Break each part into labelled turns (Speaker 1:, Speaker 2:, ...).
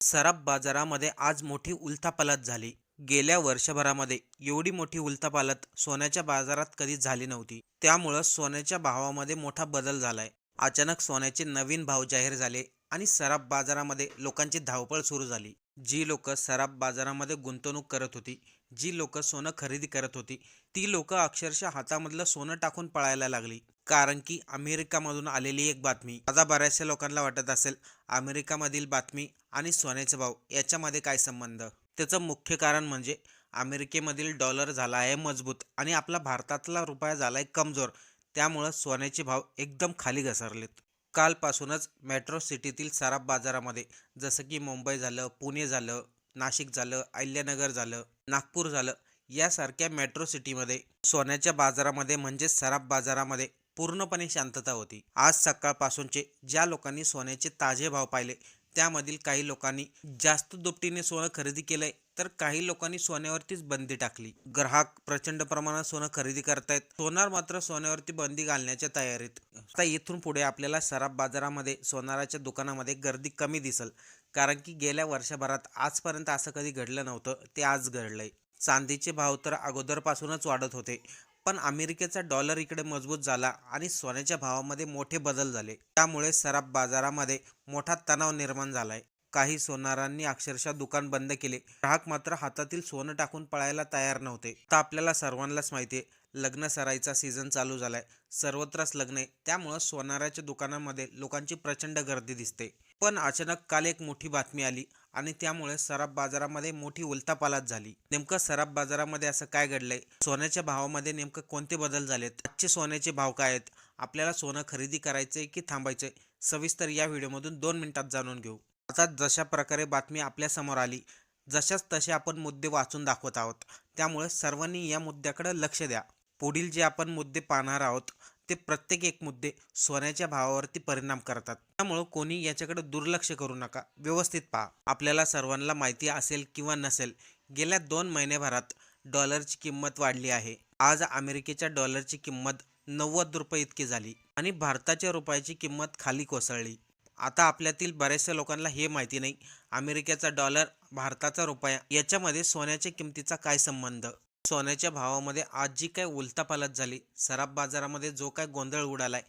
Speaker 1: सराफ बाजारामध्ये आज मोठी उलथापालत झाली. गेल्या वर्षभरामध्ये एवढी मोठी उलथापालत सोन्याच्या बाजारात कधीच झाली नव्हती. त्यामुळं सोन्याच्या भावामध्ये मोठा बदल झालाय. अचानक सोन्याचे नवीन भाव जाहीर झाले आणि सराफ बाजारामध्ये लोकांची धावपळ सुरू झाली. जी लोक सराफ बाजारामध्ये गुंतवणूक करत होती जी लोक सोनं खरेदी करत होती ती लोक अक्षरशः हातामधलं सोनं टाकून पळायला लागली. कारण की अमेरिकामधून आलेली एक बातमी आता बऱ्याचशा लोकांना वाटत असेल अमेरिकामधील बातमी आणि सोन्याचे भाव याच्यामध्ये काय संबंध? त्याचं मुख्य कारण म्हणजे अमेरिकेमधील डॉलर झाला आहे मजबूत आणि आपला भारतातला रुपया झाला आहे कमजोर. त्यामुळं सोन्याचे भाव एकदम खाली घसरलेत. कालपासूनच मेट्रो सिटीतील सराफ बाजारामध्ये जसं की मुंबई झालं पुणे झालं नाशिक झालं अहिल्यानगर झालं नागपूर झालं यासारख्या मेट्रो सिटीमध्ये सोन्याच्या बाजारामध्ये म्हणजेच सराफ बाजारामध्ये पूर्णपणे शांतता होती. आज सकाळपासूनचे ज्या लोकांनी सोन्याचे ताजे भाव पाहिले त्यामधील काही लोकांनी जास्त दुपटीने सोनं खरेदी केलंय तर काही लोकांनी सोन्यावरतीच बंदी टाकली. ग्राहक प्रचंड प्रमाणात सोनं खरेदी करतायत. सोनार मात्र सोन्यावरती बंदी घालण्याच्या तयारीत. आता इथून पुढे आपल्याला सराफ बाजारामध्ये सोनाराच्या दुकानामध्ये गर्दी कमी दिसल कारण की गेल्या वर्षभरात आजपर्यंत असं कधी घडलं नव्हतं ते आज घडलंय. चांदीचे भाव तर अगोदरपासूनच वाढत होते. पण अमेरिकेचा डॉलर इकडे मजबूत झाला आणि सोन्याच्या भावामध्ये मोठे बदल झाले. त्यामुळे सराफ बाजारामध्ये मोठा तणाव निर्माण झालाय. काही सोनारांनी अक्षरशः दुकान बंद केले. ग्राहक मात्र हातातील सोनं टाकून पळायला तयार नव्हते. तर आपल्याला सर्वांनाच माहिती आहे लग्न सराईचा सीझन चालू झालाय. सर्वत्रच लग्न आहे. त्यामुळं सोनाराच्या दुकानामध्ये लोकांची प्रचंड गर्दी दिसते. पण अचानक काल एक मोठी बातमी आली. आणि त्यामुळे सराफ बाजारामध्ये मोठी उलथापालथ झाली. नेमकं सराफ बाजारामध्ये असं काय घडलंय? सोन्याच्या भावामध्ये नेमकं कोणते बदल झालेत? आजचे सोन्याचे भाव काय आहेत? आपल्याला सोनं खरेदी करायचंय की थांबायचंय? सविस्तर या व्हिडिओमधून दोन मिनिटात जाणून घेऊ. आता जशा प्रकारे बातमी आपल्यासमोर आली जशाच तसे आपण मुद्दे वाचून दाखवत आहोत. त्यामुळे सर्वांनी या मुद्द्याकडे लक्ष द्या. पुढील जे आपण मुद्दे पाहणार आहोत ते प्रत्येक एक मुद्दे सोन्याच्या भावावरती परिणाम करतात. त्यामुळं कोणी याच्याकडे दुर्लक्ष करू नका. व्यवस्थित पहा. आपल्याला सर्वांना माहिती असेल किंवा नसेल गेल्या दोन महिन्याभरात डॉलरची किंमत वाढली आहे. आज अमेरिकेच्या डॉलरची किंमत नव्वद रुपये इतकी झाली आणि भारताच्या रुपयाची किंमत खाली कोसळली. आता आपल्यातील बऱ्याचशा लोकांना हे माहिती नाही अमेरिकेचा डॉलर भारताचा रुपया याच्यामध्ये सोन्याच्या किमतीचा काय संबंध? सोन्याच्या भावामध्ये आज जी काय उलतापालत झाली सराफ बाजारामध्ये जो काय गोंधळ उडालाय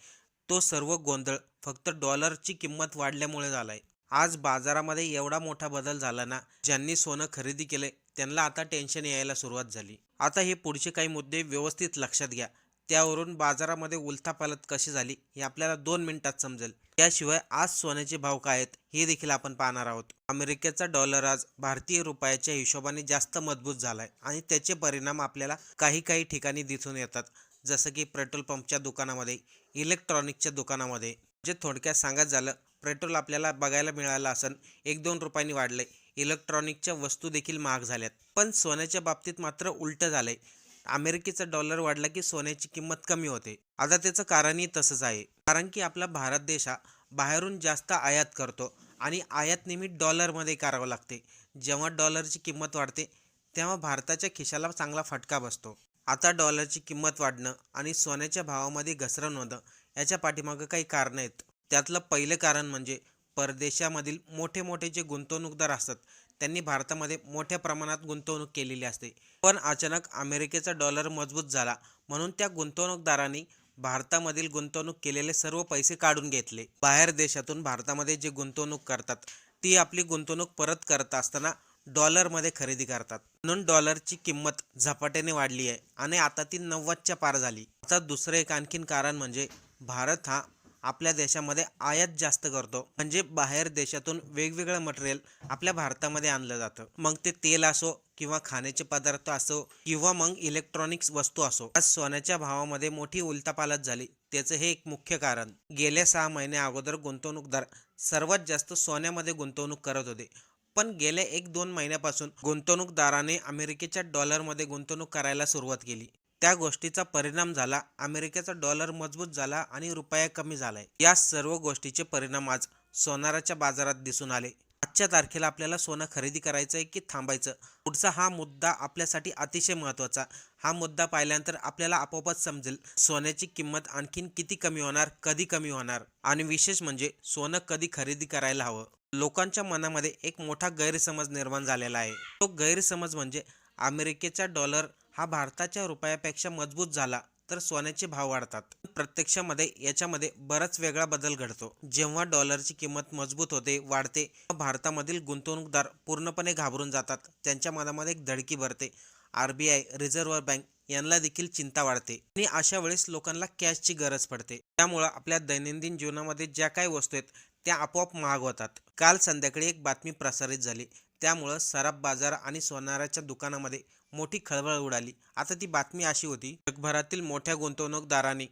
Speaker 1: तो सर्व गोंधळ फक्त डॉलरची किंमत वाढल्यामुळे झालाय. आज बाजारामध्ये एवढा मोठा बदल झाला ना ज्यांनी सोनं खरेदी केले त्यांना आता टेन्शन यायला सुरुवात झाली. आता हे पुढचे काही मुद्दे व्यवस्थित लक्षात घ्या. त्यावरून बाजारामध्ये उलथापालत कशी झाली हे आपल्याला दोन मिनिटात समजेल. याशिवाय आज सोन्याचे भाव काय आहेत हे देखील आपण पाहणार आहोत. अमेरिकेचा डॉलर आज भारतीय रुपयाच्या हिशोबाने जास्त मजबूत झालाय आणि त्याचे परिणाम आपल्याला काही काही ठिकाणी दिसून येतात जसं की पेट्रोल पंपच्या दुकानामध्ये इलेक्ट्रॉनिकच्या दुकानामध्ये. जे थोडक्यात सांगत झालं पेट्रोल आपल्याला बघायला मिळालं असन एक दोन रुपयांनी वाढलंय. इलेक्ट्रॉनिकच्या वस्तू देखील महाग झाल्यात. पण सोन्याच्या बाबतीत मात्र उलटं झालंय. अमेरिकेचा डॉलर वाढला की सोन्याची किंमत कमी होते. आता त्याचं कारणही तसंच आहे. कारण की आपला भारत देश हा बाहेरून जास्त आयात करतो आणि आयात नेहमी डॉलरमध्ये करावं लागते. जेव्हा डॉलरची किंमत वाढते तेव्हा भारताच्या खिशाला चांगला फटका बसतो. आता डॉलरची किंमत वाढणं आणि सोन्याच्या भावामध्ये घसरण होणं याच्या पाठीमागं काही कारणं आहेत. त्यातलं पहिलं कारण म्हणजे परदेशामधील मोठे मोठे जे गुंतवणूकदार असतात त्यांनी भारतामध्ये मोठ्या प्रमाणात गुंतवणूक केलेली असते. पण अचानक अमेरिकेचा डॉलर मजबूत झाला म्हणून त्या गुंतवणूकदारांनी भारतामधील गुंतवणूक केलेले सर्व पैसे काढून घेतले. बाहेर देशातून भारतामध्ये जे गुंतवणूक करतात ती आपली गुंतवणूक परत करत असताना डॉलरमध्ये खरेदी करतात. म्हणून डॉलरची किंमत झपाट्याने वाढली आहे आणि आता ती नव्वदच्या पार झाली. आता दुसरं एक आणखीन कारण म्हणजे भारत हा आपल्या देशामध्ये आयात जास्त करतो. म्हणजे बाहेर देशातून वेगवेगळं मटेरियल आपल्या भारतामध्ये आणलं जातं. मग ते तेल असो किंवा खाण्याचे पदार्थ असो किंवा मग इलेक्ट्रॉनिक्स वस्तू असो. आज सोन्याच्या भावामध्ये मोठी उलतापालत झाली. त्याचं हे एक मुख्य कारण. गेल्या सहा महिन्या अगोदर गुंतवणूकदार सर्वात जास्त सोन्यामध्ये गुंतवणूक करत होते. पण गेल्या एक दोन महिन्यापासून गुंतवणूकदाराने अमेरिकेच्या डॉलरमध्ये गुंतवणूक करायला सुरुवात केली. त्या गोष्टीचा परिणाम झाला अमेरिकेचा डॉलर मजबूत झाला आणि रुपया कमी झालाय. या सर्व गोष्टीचे परिणाम आज सोनाराच्या बाजारात दिसून आले. आजच्या तारखेला आपल्याला सोनं खरेदी करायचं आहे की थांबायचं? पुढचा हा मुद्दा आपल्यासाठी अतिशय महत्त्वाचा. हा मुद्दा पाहिल्यानंतर आपल्याला आपोआपच समजेल सोन्याची किंमत आणखीन किती कमी होणार कधी कमी होणार? आणि विशेष म्हणजे सोनं कधी खरेदी करायला हवं? लोकांच्या मनामध्ये एक मोठा गैरसमज निर्माण झालेला आहे. तो गैरसमज म्हणजे अमेरिकेचा डॉलर हा भारताच्या रुपयापेक्षा मजबूत झाला तर सोन्याचे भाव वाढतात. प्रत्यक्षामध्ये याच्यामध्ये बराच वेगळा बदल घडतो. जेव्हा डॉलरची किंमत मजबूत होते वाढते भारतामधील गुंतवणूकदार पूर्णपणे घाबरून जातात. त्यांच्या मनामध्ये एक धडकी भरते. R B I reserve bank यांना देखील चिंता वाढते आणि अशा वेळेस लोकांना कॅशची गरज पडते. त्यामुळं आपल्या दैनंदिन जीवनामध्ये ज्या काही वस्तू आहेत त्या आपोआप महाग होतात. काल संध्याकाळी एक बातमी प्रसारित झाली. त्यामुळं सराफ बाजार आणि सोनाराच्या दुकानामध्ये मोठी खळबळ उडाली. आता ती बातमी अशी होती जगभरातील मोठ्या गुंतवणूकदारांनी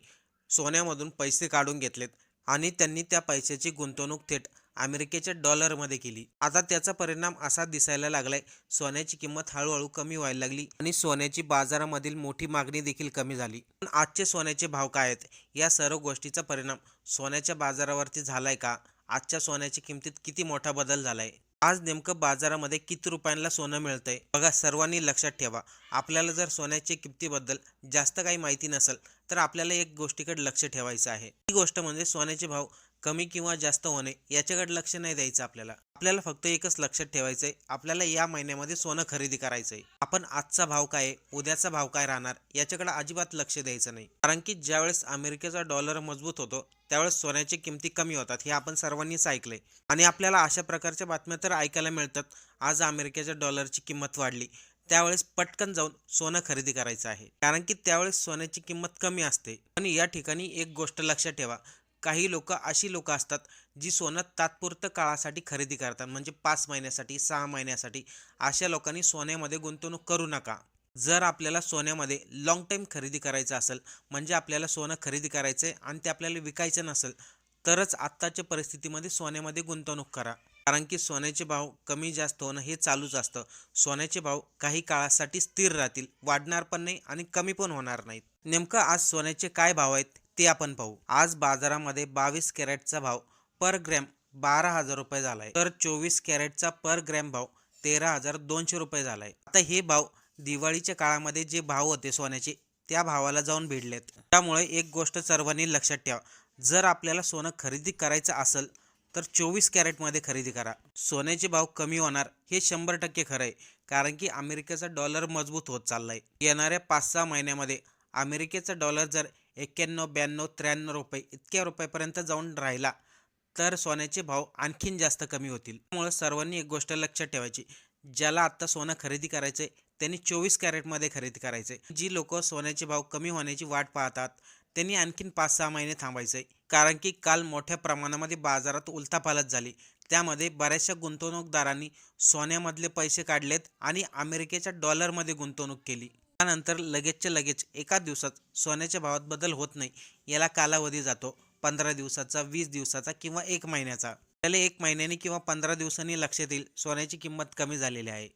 Speaker 1: सोन्यामधून पैसे काढून घेतलेत आणि त्यांनी त्या पैशाची गुंतवणूक थेट अमेरिकेच्या डॉलरमध्ये केली. आता त्याचा परिणाम असा दिसायला लागलाय सोन्याची किंमत हळूहळू कमी व्हायला लागली आणि सोन्याची बाजारामधील मोठी मागणी देखील कमी झाली. पण आजचे सोन्याचे भाव काय आहेत? या सर्व गोष्टीचा परिणाम सोन्याच्या बाजारावरती झालाय का? आजच्या सोन्याच्या किमतीत किती मोठा बदल झालाय? आज नेमकं बाजारामध्ये किती रुपयांना सोनं मिळतंय? बघा सर्वांनी लक्षात ठेवा. आपल्याला जर सोन्याच्या किमतीबद्दल जास्त काही माहिती नसेल तर आपल्याला एक गोष्टीकडे लक्ष ठेवायचं आहे. ती गोष्ट म्हणजे सोन्याचे भाव. कमी किंवा जास्त होणे याच्याकडे लक्ष नाही द्यायचं आपल्याला. आपल्याला फक्त एकच लक्षात ठेवायचं आहे आपल्याला या महिन्यामध्ये सोनं खरेदी करायचं आहे आपण आजचा भाव काय आहे उद्याचा भाव काय राहणार याच्याकडे अजिबात लक्ष द्यायचं नाही. कारण की ज्यावेळेस अमेरिकेचा डॉलर मजबूत होतो त्यावेळेस सोन्याची किमती कमी होतात हे आपण सर्वांनीच ऐकलंय. आणि आपल्याला अशा प्रकारच्या बातम्या तर ऐकायला मिळतात आज अमेरिकेच्या डॉलरची किंमत वाढली त्यावेळेस पटकन जाऊन सोनं खरेदी करायचं आहे. कारण की त्यावेळेस सोन्याची किंमत कमी असते. आणि या ठिकाणी एक गोष्ट लक्षात ठेवा काही लोक अशी लोक असतात जी सोनं तात्पुरतं काळासाठी खरेदी करतात. म्हणजे पाच महिन्यासाठी सहा महिन्यासाठी. अशा लोकांनी सोन्यामध्ये गुंतवणूक करू नका. जर आपल्याला सोन्यामध्ये लाँग टाईम खरेदी करायचं असेल म्हणजे आपल्याला सोनं खरेदी करायचं आहे आणि ते आपल्याला विकायचं नसेल तरच आत्ताच्या परिस्थितीमध्ये सोन्यामध्ये गुंतवणूक करा. कारण की सोन्याचे भाव कमी जास्त होणं हे चालूच असतं. सोन्याचे भाव काही काळासाठी स्थिर राहतील वाढणार पण नाही आणि कमी पण होणार नाहीत. नेमकं आज सोन्याचे काय भाव आहेत ते आपण पाहू. आज बाजारामध्ये बावीस कॅरेटचा भाव पर ग्रॅम बारा हजार रुपये झालाय. तर चोवीस कॅरेटचा पर ग्रॅम भाव तेरा हजार दोनशे रुपये झालाय. आता हे भाव दिवाळीच्या काळामध्ये जे भाव होते सोन्याचे त्या भावाला जाऊन भिडलेत. त्यामुळे एक गोष्ट सर्वांनी लक्षात ठेवा. जर आपल्याला सोनं खरेदी करायचं असेल तर चोवीस कॅरेटमध्ये खरेदी करा. सोन्याचे भाव कमी होणार हे शंभर टक्के खरं आहे. कारण की अमेरिकेचा डॉलर मजबूत होत चाललाय. येणाऱ्या पाच सहा महिन्यामध्ये अमेरिकेचा डॉलर जर एक्क्याण्णव ब्याण्णव त्र्याण्णव रुपये इतक्या रुपयापर्यंत जाऊन राहिला तर सोन्याचे भाव आणखीन जास्त कमी होतील. त्यामुळे सर्वांनी एक गोष्ट लक्षात ठेवायची ज्याला आत्ता सोनं खरेदी करायचं आहे त्यांनी चोवीस कॅरेटमध्ये खरेदी करायचं आहे जी लोक सोन्याचे भाव कमी होण्याची वाट पाहतात त्यांनी आणखीन पाच सहा महिने थांबायचं आहे कारण की काल मोठ्या प्रमाणामध्ये बाजारात उलथापालत झाली. त्यामध्ये बऱ्याचशा गुंतवणूकदारांनी सोन्यामधले पैसे काढलेत आणि अमेरिकेच्या डॉलरमध्ये गुंतवणूक केली. त्यानंतर लगेचच्या लगेच एका दिवसात सोन्याच्या भावात बदल होत नाही याला कालावधी जातो. पंधरा दिवसाचा वीस दिवसाचा किंवा एक महिन्याचा. त्याला एक महिन्याने किंवा पंधरा दिवसांनी लक्षात येईल सोन्याची किंमत कमी झालेली आहे.